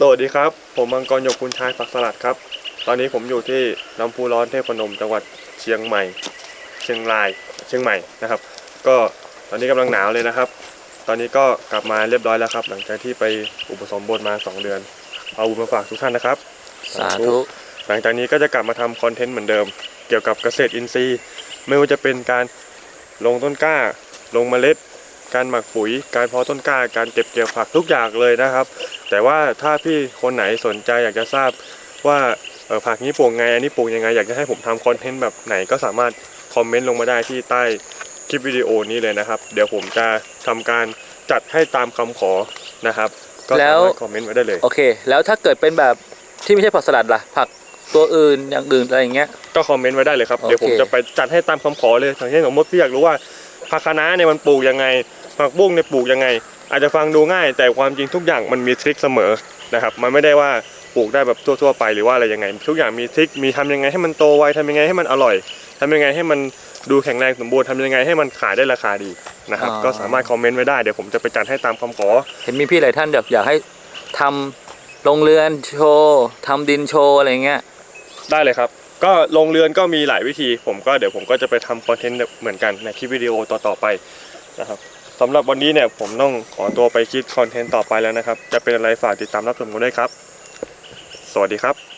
สวัสดีครับ ผมมังกรหยกคุณชายฝักสลัดครับ ตอนนี้ผมอยู่ที่ลำพูร้อนเทพนมจังหวัดเชียงใหม่ เชียงราย เชียงใหม่นะครับ ก็ตอนนี้กำลังหนาวเลยนะครับ ตอนนี้ก็กลับมาเรียบร้อยแล้วครับ หลังจากที่ไปอุปสมบทมา 2 เดือน เอาบุญมาฝากทุกท่านนะครับ สาธุ หลังจากนี้ก็จะกลับมาทำคอนเทนต์เหมือนเดิม เกี่ยวกับเกษตรอินทรีย์ ไม่ว่าจะเป็นการลงต้นกล้า ลงเมล็ด การหมักปุ๋ย การเพาะต้นกล้า การเก็บเกี่ยวผักทุกอย่างเลยนะครับ แต่ว่าถ้าพี่คนไหนสนใจอยากจะทราบว่าเอ่อผักนี้ปลูกไงอันนี้ปลูกยังไง อยากจะให้ผมทำคอนเทนต์แบบไหนก็สามารถคอมเมนต์ลงมาได้ที่ใต้คลิปวิดีโอนี้เลยนะครับ เดี๋ยวผมจะทำการจัดให้ตามคำขอนะครับ ก็แล้สาวมารถคอมเมนต์ไว้ได้เลยโอเค แล้วถ้าเกิดเป็นแบบที่ไม่ใช่ผักสลัดล่ะผักตัวอื่นอย่างอื่นอะไรอย่างเงี้ยก็คอมเมนต์ไว้ได้เลยครับโอเคเดี๋ยวผมจะไปจัดให้ตามคำขอเลยอย่างเช่นสมมติพี่อยากรู้ว่าผักคะน้าเนี่ยมันปลูกยังไง ผักบุ้งเนี่ยปลูกยังไง อาจจะฟังดูง่าย แต่ความจริงทุกอย่างมันมีทริคเสมอนะครับมันไม่ได้ว่าปลูกได้แบบทั่วๆไปหรือว่าอะไรยังไง ทุกอย่างมีทริคมีทำยังไงให้มันโตไวทำยังไงให้มันอร่อยทำยังไงให้มันดูแข็งแรงสมบูรณ์ทำยังไงให้มันขายได้ราคาดีนะครับอ๋อก็สามารถคอมเมนต์ไว้ได้เดี๋ยวผมจะไปจัดให้ตามคำขอ เห็นมีพี่หลายท่านแบบอยากให้ทำโรงเรือนโชว์ทำดินโชว์อะไรเงี้ยได้เลยครับ ก็ลงเรือนก็มีหลายวิธี ผมก็เดี๋ยวผมก็จะไปทำคอนเทนต์เหมือนกันในคลิปวิดีโอต่อๆไปนะครับ สำหรับวันนี้เนี่ยผมต้องขอตัวไปคิดคอนเทนต์ต่อไปแล้วนะครับ จะเป็นอะไรฝากติดตามรับชมกันด้วยครับ สวัสดีครับ